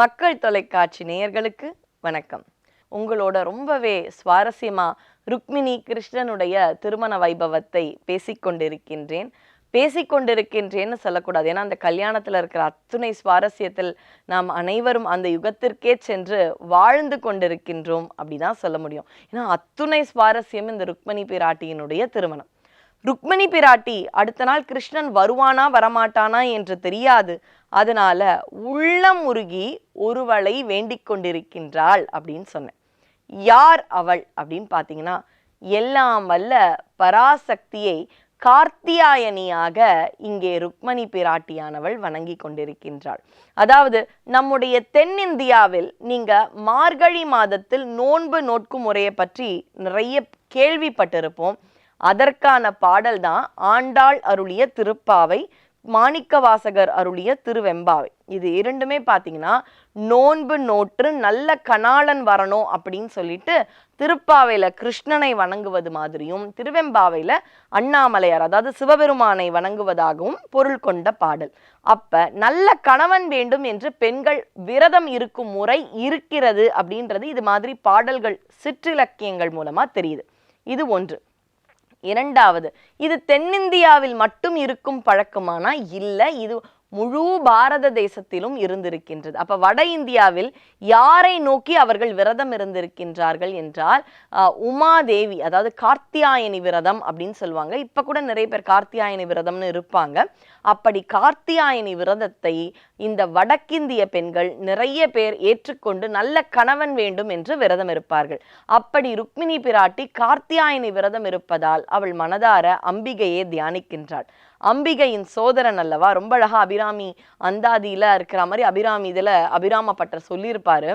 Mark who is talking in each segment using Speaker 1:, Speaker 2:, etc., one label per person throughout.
Speaker 1: மக்கள் தொலைக்காட்சி நேயர்களுக்கு வணக்கம். உங்களோட ரொம்பவே சுவாரஸ்யமா ருக்மிணி கிருஷ்ணனுடைய திருமண வைபவத்தை பேசிக்கொண்டிருக்கின்றேன். பேசிக்கொண்டிருக்கின்றேன்னு சொல்லக்கூடாது. ஏன்னா அந்த கல்யாணத்தில் இருக்கிற அத்துணை சுவாரஸ்யத்தில் நாம் அனைவரும் அந்த யுகத்திற்கே சென்று வாழ்ந்து கொண்டிருக்கின்றோம் அப்படிதான் சொல்ல முடியும். ஏன்னா அத்துணை சுவாரஸ்யம் இந்த ருக்மணி பிராட்டியினுடைய திருமணம். ருக்மிணி பிராட்டி அடுத்த நாள் கிருஷ்ணன் வருவானா வரமாட்டானா என்று தெரியாது. அதனால உள்ளம் உருகி ஒருவளை வேண்டிக் கொண்டிருக்கின்றாள் அப்படின்னு சொன்னேன். யார் அவள் அப்படின்னு பார்த்தீங்கன்னா எல்லாம் வல்ல பராசக்தியை கார்த்தியாயனியாக இங்கே ருக்மணி பிராட்டியானவள் வணங்கி கொண்டிருக்கின்றாள். அதாவது நம்முடைய தென்னிந்தியாவில் நீங்க மார்கழி மாதத்தில் நோன்பு நோட்கும் முறையை பற்றி நிறைய கேள்விப்பட்டிருப்போம். அதற்கான பாடல் தான் ஆண்டாள் அருளிய திருப்பாவை மாணிக்கவாசகர் அருளிய திருவெம்பாவை. இது இரண்டுமே பார்த்தீங்கன்னா நோன்பு நோற்று நல்ல கணாளன் வரணும் அப்படின்னு சொல்லிட்டு திருப்பாவையில் கிருஷ்ணனை வணங்குவது மாதிரியும் திருவெம்பாவையில் அண்ணாமலையார் அதாவது சிவபெருமானை வணங்குவதாகவும் பொருள் கொண்ட பாடல். அப்போ நல்ல கணவன் வேண்டும் என்று பெண்கள் விரதம் இருக்கும் முறை இருக்கிறது அப்படின்றது இது மாதிரி பாடல்கள் சிற்றிலக்கியங்கள் மூலமாக தெரியுது. இது ஒன்று. இரண்டாவது இது தென்னிந்தியாவில் மட்டும் இருக்கும் பழக்கமானா? இல்லை இது முழு பாரத தேசத்திலும் இருந்திருக்கின்றது. அப்ப வட இந்தியாவில் யாரை நோக்கி அவர்கள் விரதம் இருந்திருக்கின்றார்கள் என்றால் உமாதேவி அதாவது கார்த்தியாயனி விரதம் அப்படின்னு சொல்லுவாங்க. இப்ப கூட நிறைய பேர் கார்த்தியாயனி விரதம்னு இருப்பாங்க. அப்படி கார்த்தியாயனி விரதத்தை இந்த வடக்கிந்திய பெண்கள் நிறைய பேர் ஏற்றுக்கொண்டு நல்ல கணவன் வேண்டும் என்று விரதம் இருப்பார்கள். அப்படி ருக்மிணி பிராட்டி கார்த்தியாயனி விரதம் இருப்பதால் அவள் மனதார அம்பிகையை தியானிக்கின்றாள். அம்பிகையின் சோதரன் அல்லவா? ரொம்ப அழகா அபிராமி அந்தாதியில இருக்கிற மாதிரி அபிராமி இதுல அபிராம பட்டர் சொல்லியிருப்பாரு.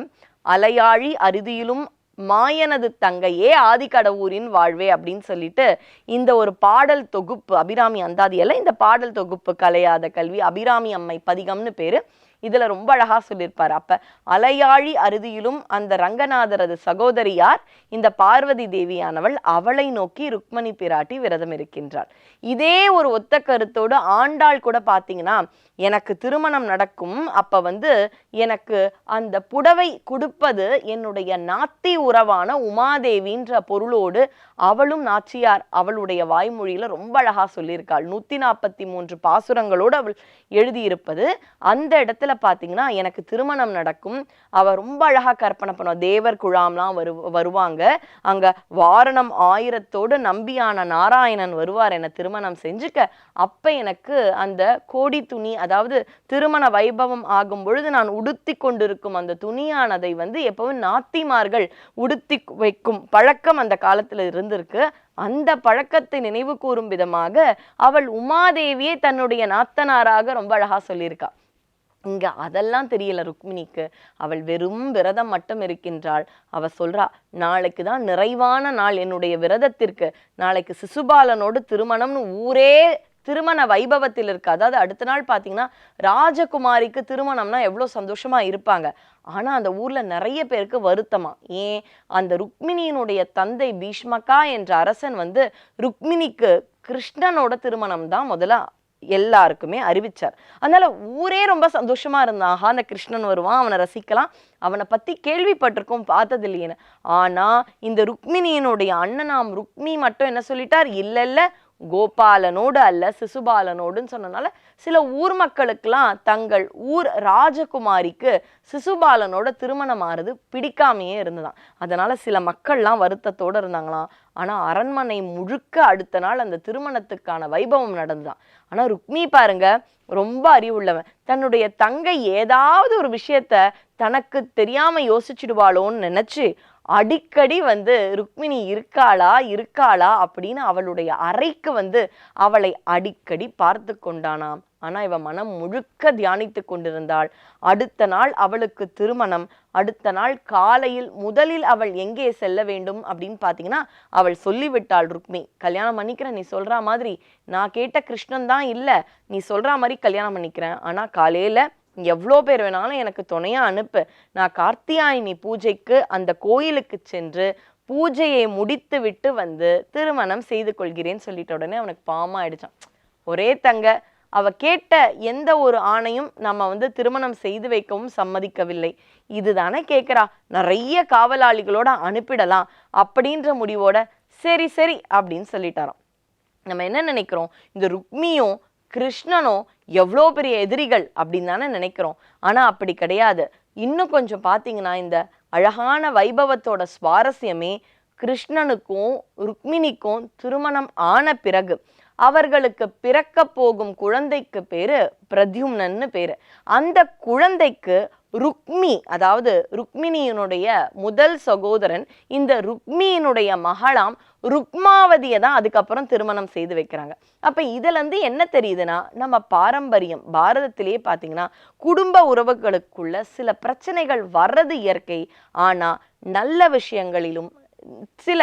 Speaker 1: அலையாழி அறுதியிலும் மாயனது தங்கையே ஆதிக்கடவுரின் வாழ்வே அப்படின்னு சொல்லிட்டு இந்த ஒரு பாடல் தொகுப்பு அபிராமி அந்தாதியல்ல இந்த பாடல் தொகுப்பு கலையாத கல்வி அபிராமி அம்மை பதிகம்னு பேரு. இதுல ரொம்ப அழகா சொல்லியிருப்பார். அப்ப அலையாழி அறுதியிலும் அந்த ரங்கநாதரது சகோதரியார் இந்த பார்வதி தேவியானவள். அவளை நோக்கி ருக்மணி பிராட்டி விரதம் இருக்கின்றாள். இதே ஒரு ஒத்த கருத்தோடு ஆண்டாள் கூட பார்த்தீங்கன்னா எனக்கு திருமணம் நடக்கும். அப்ப வந்து எனக்கு அந்த புடவை கொடுப்பது என்னுடைய நாத்தி உறவான உமாதேவின்ற பொருளோடு அவளும் நாச்சியார் அவளுடைய வாய்மொழியில ரொம்ப அழகா சொல்லியிருக்காள். நூத்தி நாற்பத்தி மூன்று பாசுரங்களோடு அவள் எழுதியிருப்பது. அந்த இடத்துல பாத்தீங்கன்னா எனக்கு திருமணம் நடக்கும். அவ ரொம்ப அழகா கற்பனை பண்ணுவா. தேவர் குழாம்லாம் வரு வருவாங்க. அங்க வாரணம் ஆயிரத்தோடு நம்பியான நாராயணன் வருவார் என திருமணம் செஞ்சுக்க. அப்ப எனக்கு அந்த கோடி துணி அதாவது திருமண வைபவம் ஆகும் பொழுது நான் உடுத்தி கொண்டிருக்கும் அந்த துணியானதை வந்து எப்பவும் நாத்திமார்கள் உடுத்தி வைக்கும் பழக்கம் அந்த காலத்துல இருந்திருக்கு. அந்த பழக்கத்தை நினைவு கூறும் விதமாக அவள் உமாதேவியை தன்னுடைய நாத்தனாராக ரொம்ப அழகா சொல்லியிருக்கா. இங்கே அதெல்லாம் தெரியல ருக்மிணிக்கு. அவள் வெறும் விரதம் மட்டும் இருக்கின்றாள். அவ சொல்றா நாளைக்கு தான் நிறைவான நாள் என்னுடைய விரதத்திற்கு. நாளைக்கு சிசுபாலனோடு திருமணம்னு ஊரே திருமண வைபவத்தில் இருக்கு. அதாவது அடுத்த நாள் பார்த்தீங்கன்னா ராஜகுமாரிக்கு திருமணம்னா எவ்வளோ சந்தோஷமா இருப்பாங்க. ஆனா அந்த ஊர்ல நிறைய பேருக்கு வருத்தமா. ஏன்? அந்த ருக்மிணியினுடைய தந்தை பீஷ்மகா என்ற அரசன் வந்து ருக்மிணிக்கு கிருஷ்ணனோட திருமணம் தான் முதல்ல எல்லாருக்குமே அறிவிச்சார். அதனால ஊரே ரொம்ப சந்தோஷமா இருந்தான் ஆஹா அந்த கிருஷ்ணன் வருவான் அவனை ரசிக்கலாம் அவனை பத்தி கேள்விப்பட்டிருக்கோம் பார்த்தது இல்லையேன்னு ஆனா இந்த ருக்மிணியினுடைய அண்ணனாம் ருக்மி மட்டும் என்ன சொல்லிட்டார்? இல்ல இல்ல கோபாலனோடு அல்ல சிசுபாலனோடுன்னு சொன்னனால சில ஊர் மக்களுக்கெல்லாம் தங்கள் ஊர் ராஜகுமாரிக்கு சிசுபாலனோட திருமணம் ஆறுது பிடிக்காமையே இருந்ததாம். அதனால சில மக்கள்லாம் வருத்தத்தோடு இருந்தாங்களாம். ஆனால் அரண்மனை முழுக்க அடுத்த நாள் அந்த திருமணத்துக்கான வைபவம் நடந்துதான் ஆனால் ருக்மி பாருங்க ரொம்ப அறிவுள்ளவன். தன்னுடைய தங்கை ஏதாவது ஒரு விஷயத்த தனக்கு தெரியாம யோசிச்சுடுவாளோன்னு நினைச்சு அடிக்கடி வந்து ருக்மிணி இருக்காளா? இருக்காளா? அப்படின்னு அவளுடைய அறைக்கு வந்து அவளை அடிக்கடி பார்த்து கொண்டானாம். ஆனால் இவன் மனம் முழுக்க தியானித்து கொண்டிருந்தாள். அடுத்த நாள் அவளுக்கு திருமணம். அடுத்த நாள் காலையில் முதலில் அவள் எங்கே செல்ல வேண்டும் அப்படின்னு பார்த்தீங்கன்னா அவள் சொல்லிவிட்டாள் ருக்மி கல்யாணம் பண்ணிக்கிறேன் நீ சொல்கிற மாதிரி. நான் கேட்ட கிருஷ்ணன் தான் இல்லை. நீ சொல்கிற மாதிரி கல்யாணம் பண்ணிக்கிறேன். ஆனால் காலையில் எவ்வளோ பேர் வேணாலும் எனக்கு துணையாக அனுப்பு. நான் கார்த்தியாயினி பூஜைக்கு அந்த கோயிலுக்கு சென்று பூஜையை முடித்து விட்டு வந்து திருமணம் செய்து கொள்கிறேன்னு சொல்லிட்ட உடனே அவனுக்கு பாவமா ஆயிடுச்சான். ஒரே தங்க அவ கேட்ட எந்த ஒரு ஆணையும் நம்ம வந்து திருமணம் செய்து வைக்கவும் சம்மதிக்கவில்லை. இதுதானே கேட்குறா நிறைய காவலாளிகளோட அனுப்பிடலாம் அப்படின்ற முடிவோட சரி சரி அப்படின்னு சொல்லிட்டாராம். நம்ம என்ன நினைக்கிறோம்? இந்த ருக்மியும் கிருஷ்ணனும் எவ்வளோ பெரிய எதிரிகள் அப்படின்னு தானே நினைக்கிறோம். ஆனால் அப்படி கிடையாது. இன்னும் கொஞ்சம் பார்த்தீங்கன்னா இந்த அழகான வைபவத்தோட சுவாரஸ்யமே கிருஷ்ணனுக்கும் ருக்மிணிக்கும் திருமணம் ஆன பிறகு அவர்களுக்கு பிறக்க போகும் குழந்தைக்கு பேரு பிரத்யும்னன்னு பேரு. அந்த குழந்தைக்கு ருக்மி அதாவது ருக்மிணியினுடைய முதல் சகோதரன் இந்த ருக்மியினுடைய மகளாம் ருக்மாவதியை தான் அதுக்கப்புறம் திருமணம் செய்து வைக்கிறாங்க. அப்போ இதுலேருந்து என்ன தெரியுதுன்னா நம்ம பாரம்பரியம் பாரதத்திலேயே பார்த்தீங்கன்னா குடும்ப உறவுகளுக்குள்ள சில பிரச்சனைகள் வர்றது இயற்கை. ஆனால் நல்ல விஷயங்களிலும் சில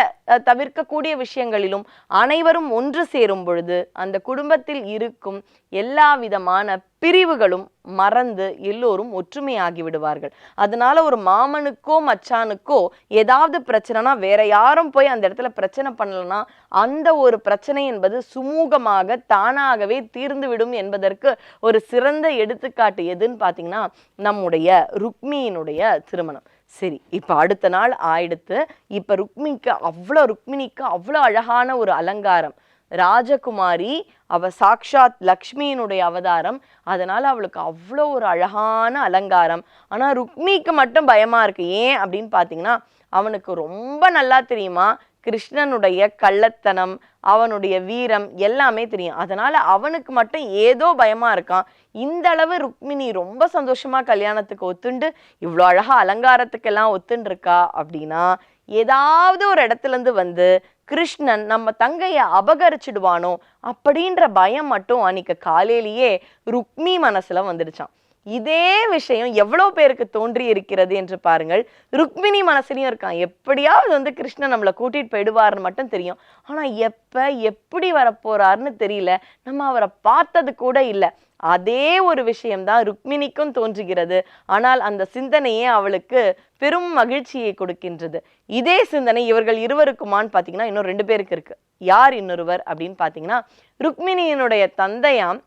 Speaker 1: தவிர்க்கக்கூடிய விஷயங்களிலும் அனைவரும் ஒன்று சேரும் பொழுது அந்த குடும்பத்தில் இருக்கும் எல்லா விதமான பிரிவுகளும் மறந்து எல்லோரும் ஒற்றுமையாகி விடுவார்கள். அதனால ஒரு மாமனுக்கோ மச்சானுக்கோ ஏதாவது பிரச்சனைனா வேற யாரும் போய் அந்த இடத்துல பிரச்சனை பண்ணலன்னா அந்த ஒரு பிரச்சனை என்பது சுமூகமாக தானாகவே தீர்ந்துவிடும் என்பதற்கு ஒரு சிறந்த எடுத்துக்காட்டு எதுன்னு பார்த்தீங்கன்னா நம்முடைய ருக்மியினுடைய திருமணம். சரி இப்போ அடுத்த நாள் ஆயிடுத்து இப்போ ருக்மிக்கு அவ்வளோ ருக்மிணிக்கு அவ்வளோ அழகான ஒரு அலங்காரம். ராஜகுமாரி அவ சாக்ஷாத் லக்ஷ்மியினுடைய அவதாரம். அதனால அவளுக்கு அவ்வளோ ஒரு அழகான அலங்காரம். ஆனால் ருக்மிக்கு மட்டும் பயமா இருக்கு. ஏன் அப்படின்னு பார்த்தீங்கன்னா அவனுக்கு ரொம்ப நல்லா தெரியுமா? கிருஷ்ணனுடைய கள்ளத்தனம் அவனுடைய வீரம் எல்லாமே தெரியும். அதனால அவனுக்கு மட்டும் ஏதோ பயமா இருக்கான். இந்த அளவு ருக்மிணி ரொம்ப சந்தோஷமா கல்யாணத்துக்கு ஒத்துண்டு இவ்வளோ அழகா அலங்காரத்துக்கெல்லாம் ஒத்துண்டு இருக்கா அப்படின்னா ஏதாவது ஒரு இடத்துல இருந்து வந்து கிருஷ்ணன் நம்ம தங்கைய அபகரிச்சிடுவானோ அப்படின்ற பயம் மட்டும் அன்னைக்கு காலையிலேயே ருக்மி மனசுல வந்துடுச்சான் இதே விஷயம் எவ்வளோ பேருக்கு தோன்றி இருக்கிறது என்று பாருங்கள். ருக்மிணி மனசுலையும் இருக்கான். எப்படியாவது வந்து கிருஷ்ணன் நம்மளை கூட்டிட்டு போயிடுவாருன்னு மட்டும் தெரியும். ஆனால் எப்போ எப்படி வரப்போறாருன்னு தெரியல. நம்ம அவரை பார்த்தது கூட இல்லை. அதே ஒரு விஷயம்தான் ருக்மிணிக்கும் தோன்றுகிறது. ஆனால் அந்த சிந்தனையே அவளுக்கு பெரும் மகிழ்ச்சியை கொடுக்கின்றது. இதே சிந்தனை இவர்கள் இருவருக்குமான்னு பார்த்தீங்கன்னா இன்னும் ரெண்டு பேருக்கு இருக்கு. யார் இன்னொருவர் அப்படின்னு பார்த்தீங்கன்னா ருக்மிணியினுடைய தந்தையாம்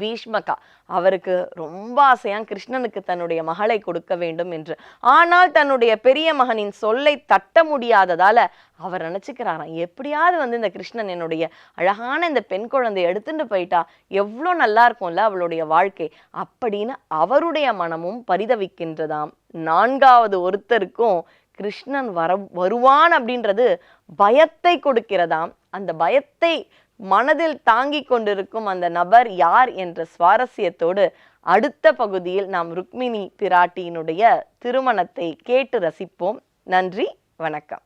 Speaker 1: பீஷ்மகா. அவருக்கு ரொம்ப ஆசையாக கிருஷ்ணனுக்கு தன்னுடைய மகளை கொடுக்க வேண்டும் என்று. ஆனால் தன்னுடைய பெரிய மகனின் சொல்லை தட்ட முடியாததால அவர் நினச்சிக்கிறாராம் எப்படியாவது வந்து இந்த கிருஷ்ணன் என்னுடைய அழகான இந்த பெண் குழந்தையை எடுத்துட்டு போயிட்டா எவ்வளோ நல்லா இருக்கும்ல அவளுடைய வாழ்க்கை அப்படின்னு அவருடைய மனமும் பரிதவிக்கின்றதாம். நான்காவது ஒருத்தருக்கும் கிருஷ்ணன் வர வருவான் அப்படின்றது பயத்தை கொடுக்கிறதாம். அந்த பயத்தை மனதில் தாங்கிக் கொண்டிருக்கும் அந்த நபர் யார் என்ற சுவாரஸ்யத்தோடு அடுத்த பகுதியில் நாம் ருக்மிணி பிராட்டியினுடைய திருமணத்தை கேட்டு ரசிப்போம். நன்றி வணக்கம்.